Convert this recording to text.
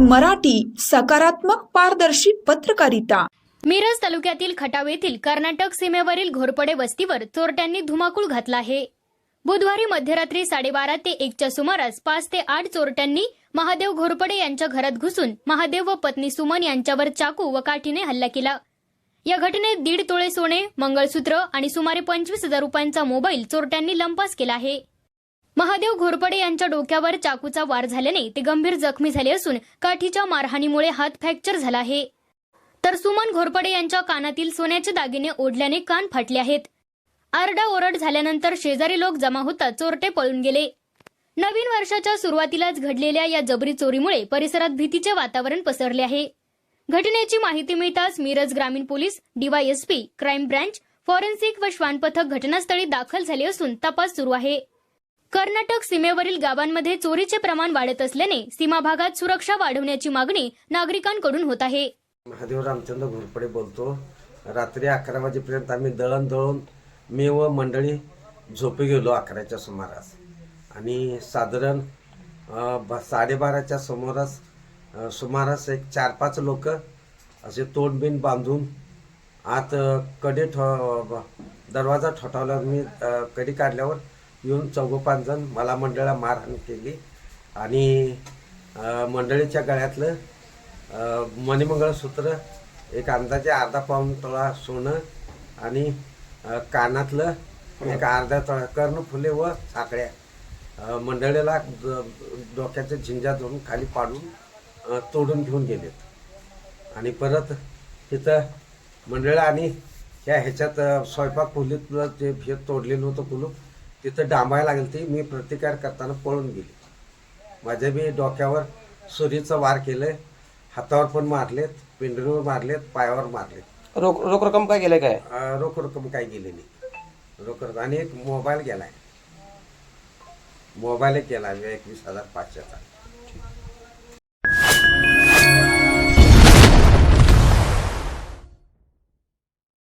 मराठी सकारात्मक पारदर्शी पत्रकारिता. मिरज तालुक्यातील खटाव येथील कर्नाटक सीमेवरील घोरपडे वस्तीवर चोरट्यांनी धुमाकूळ घातला आहे. बुधवारी मध्यरात्री साडेबारा ते एकच्या सुमारास पाच ते आठ चोरट्यांनी महादेव घोरपडे यांच्या घरात घुसून महादेव व पत्नी सुमन यांच्यावर चाकू व काठीने हल्ला केला. या घटनेत दीड तोळे सोने मंगळसूत्र आणि सुमारे पंचवीस हजार रुपयांचा मोबाईल चोरट्यांनी लंपास केला आहे. महादेव घोरपडे यांच्या डोक्यावर चाकूचा वार झाल्याने ते गंभीर जखमी झाले असून काठीच्या मारहाणीमुळे हात फ्रॅक्चर झाला आहे. तर सुमन घोरपडे यांच्या कानातील सोन्याचे दागिने ओढल्याने कान फाटले आहेत. आरडाओरड झाल्यानंतर शेजारी लोक जमा होतात चोरटे पळून गेले. नवीन वर्षाच्या सुरुवातीलाच घडलेल्या या जबरी चोरीमुळे परिसरात भीतीचे वातावरण पसरले आहे. घटनेची माहिती मिळताच मिरज ग्रामीण police DySP crime branch forensic व श्वान पथक घटनास्थळी दाखल झाले असून तपास सुरू आहे. कर्नाटक सीमेवरील गावांमध्ये चोरीचे प्रमाण वाढत असल्याने सीमा भागात सुरक्षा वाढवण्याची मागणी नागरिकांकडून होत आहे. महादेव रामचंद्र घोरपडे बोलतो. रात्री अकरा वाजेपर्यंत आम्ही दळण दळून मी व मंडळी झोपे गेलो अकराच्या सुमारास. आणि साधारण ब- साडेबाराच्या सुमारास सुमारास एक चार पाच लोक असे तोंडबिन बांधून आत कडे ठो दरवाजा ठोठावला मी कडी काढल्यावर येऊन चौघं पाच जण मला मंडळा मारहाण केली. आणि मंडळीच्या गळ्यातलं मणिमंगळसूत्र एक अंदाजे अर्धा पाऊन तोळा सोनं आणि कानातलं एक अर्धा तोळा कर्णफुले व साकळ्या मंडळीला डोक्याच्या झिंजा धरून खाली पाडून तोडून घेऊन गेलेत. आणि परत तिथं मंडळ आणि ह्या ह्याच्यात स्वयंपाक खोलीतलं जे हे तोडलेलं होतं कुलूप तिथं डांबायला लागेल ती मी प्रतिकार करताना पळून गेली. माझ्या बी डोक्यावर सुरीचं वार केलंय. हातावर पण मारलेत पिंडरीवर मारलेत पायावर मारलेत. रोख रोख रक्कम काय केलंय काय? रोख रक्कम काही गेली नाही. रोख रक्कम आणि एक मोबाईल गेलाय. मोबाईल एक गेला एकवीस हजार पाचशेचा.